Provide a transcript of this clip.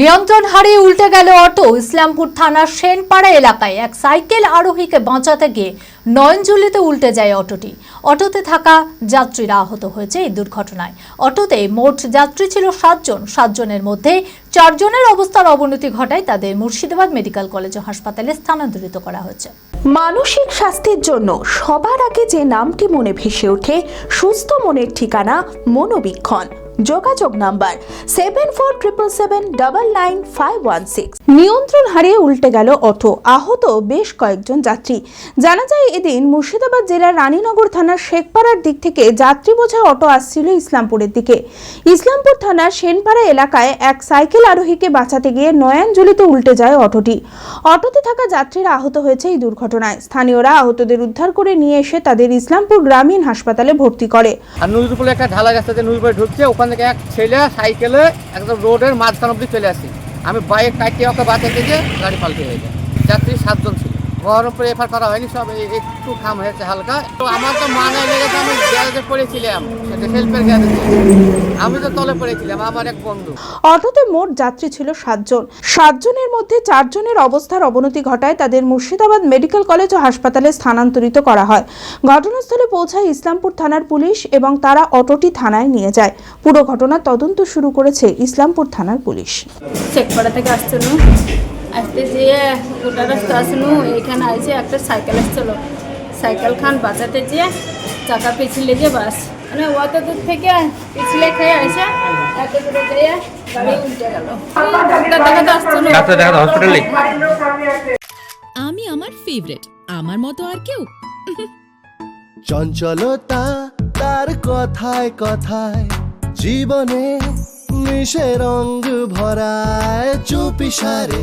নিয়ন্ত্রণ হারিয়ে উল্টে গেল অটো। ইসলামপুর থানার সেনপাড়া এলাকায় এক সাইকেল আরোহীকে বাঁচাতে গিয়ে নয়নজুলিতে উল্টে যায় অটোটি। অটোতে থাকা যাত্রীরা আহত হয়েছে এই দুর্ঘটনায়। অটোতে মোট যাত্রী ছিল সাতজন। সাতজনের মধ্যে চারজনের অবস্থার অবনতি ঘটায় তাদের মুর্শিদাবাদ মেডিকেল কলেজ ও হাসপাতালে স্থানান্তরিত করা হয়েছে। মানসিক স্বাস্থ্যের জন্য সবার আগে যে নামটি মনে ভেসে ওঠে, সুস্থ মনের ঠিকানা মনোবীক্ষণ। যোগাযোগ number seven four triple seven double nine five one six নিয়ন্ত্রণ হারিয়ে উল্টে গেল অটো। আহত বেশ কয়েকজন যাত্রী। জানা যায় এদিন মুর্শিদাবাদ জেলার রানীনগর থানার শেখপাড়ার দিক থেকে যাত্রী বোঝা অটো আসছিল ইসলামপুরের দিকে। ইসলামপুর থানার সেনপাড়া এলাকায় এক সাইকেল আরোহীকে বাঁচাতে গিয়ে নয়ানজলিতে উল্টে যায় অটোটি। অটোতে থাকা যাত্রীরা আহত হয়েছে এই দুর্ঘটনায়। স্থানীয়রা আহতদের উদ্ধার করে নিয়ে এসে তাদের ইসলামপুর গ্রামীণ হাসপাতালে ভর্তি করে। আর একটা ঢালা রাস্তাতে নুরপুরে ঢুকছে ওখান থেকে এক ছেলে সাইকেলে একদম রোডের মাঝখান অব্দি চলে আসি। আমি বাইক কাটিয়ে ওকে বাঁচাতে গিয়ে গাড়ি পাল্টে হয়ে যায়। যাত্রী সাতজন ছিল। বহরমপুরে এফআর করা হয়নি সব একটু খাম হয়েছে হালকা। তো আমার তো মানে লেগেছে আমি গ্যারেজে পড়েছিলাম সেটা হেল্পের গ্যারেজে আমি তো তলে পড়েছিলাম আমার এক বন্ধু। অটোতে মোট যাত্রী ছিল সাতজন। সাতজনের মধ্যে চারজনের অবস্থার অবনতি ঘটায় তাদের মুর্শিদাবাদ মেডিকেল কলেজ ও হাসপাতালে স্থানান্তরিত করা হয়। ঘটনাস্থলে পৌঁছায় ইসলামপুর থানার পুলিশ এবং তারা অটোটি থানায় নিয়ে যায়। পুরো ঘটনার তদন্ত শুরু করেছে ইসলামপুর থানার পুলিশ। শেখপাড়া থেকে আসছিল আসতে যেয়ে গোটা রাস্তা আসনু এইখানে আইসে একটা সাইকেল আসছিল। সাইকেল খান বাঁচাতে যেয়ে চাকা পিছলে যে বাস। মানে অত দূর থেকে পিছলে খেয়ে আসে এত দূরে যেয়ে গাড়ি উল্টে গেল। ডাক্তার দেখাতে আসছিল ডাক্তার দেখাতে হসপিটালে আমি আমার ফেভারিট আমার মতো আর কেউ? চঞ্চলতা তার কথায় কথায় জীবনে মিশে রঙ ভরায় চুপি সারে।